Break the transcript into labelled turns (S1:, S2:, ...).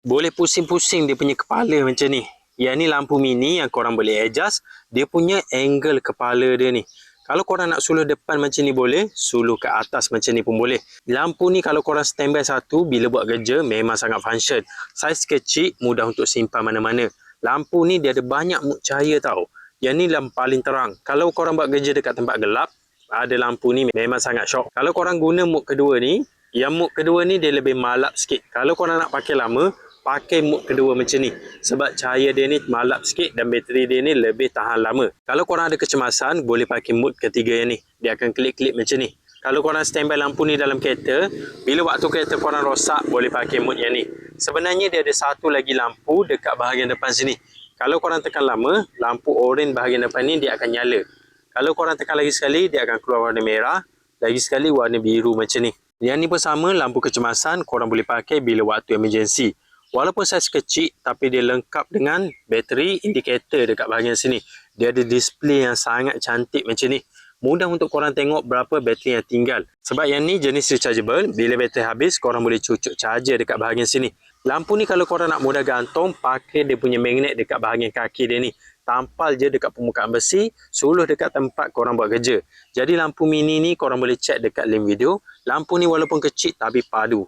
S1: boleh pusing-pusing dia punya kepala macam ni. Yang ni lampu mini yang korang boleh adjust. Dia punya angle kepala dia ni. Kalau korang nak suluh depan macam ni boleh, suluh ke atas macam ni pun boleh. Lampu ni kalau korang standby satu, bila buat kerja memang sangat function. Saiz kecil, mudah untuk simpan mana-mana. Lampu ni dia ada banyak mood cahaya tau. Yang ni yang paling terang. Kalau korang buat kerja dekat tempat gelap, ada lampu ni memang sangat syok. Kalau korang guna mood kedua ni, yang mood kedua ni dia lebih malap sikit. Kalau korang nak pakai lama, pakai mood kedua macam ni. Sebab cahaya dia ni malap sikit dan bateri dia ni lebih tahan lama. Kalau korang ada kecemasan, boleh pakai mood ketiga yang ni. Dia akan klik-klik macam ni. Kalau korang standby lampu ni dalam kereta, bila waktu kereta korang rosak, boleh pakai mood yang ni. Sebenarnya dia ada satu lagi lampu dekat bahagian depan sini. Kalau korang tekan lama, lampu oren bahagian depan ni dia akan nyala. Kalau korang tekan lagi sekali, dia akan keluar warna merah. Lagi sekali warna biru macam ni. Yang ni pun sama, lampu kecemasan korang boleh pakai bila waktu emergency. Walaupun saiz kecil tapi dia lengkap dengan bateri indikator dekat bahagian sini. Dia ada display yang sangat cantik macam ni. Mudah untuk korang tengok berapa bateri yang tinggal. Sebab yang ni jenis rechargeable. Bila bateri habis korang boleh cucuk charger dekat bahagian sini. Lampu ni kalau korang nak mudah gantung pakai dia punya magnet dekat bahagian kaki dia ni. Tampal je dekat permukaan besi, suluh dekat tempat korang buat kerja. Jadi lampu mini ni korang boleh check dekat link video. Lampu ni walaupun kecil tapi padu.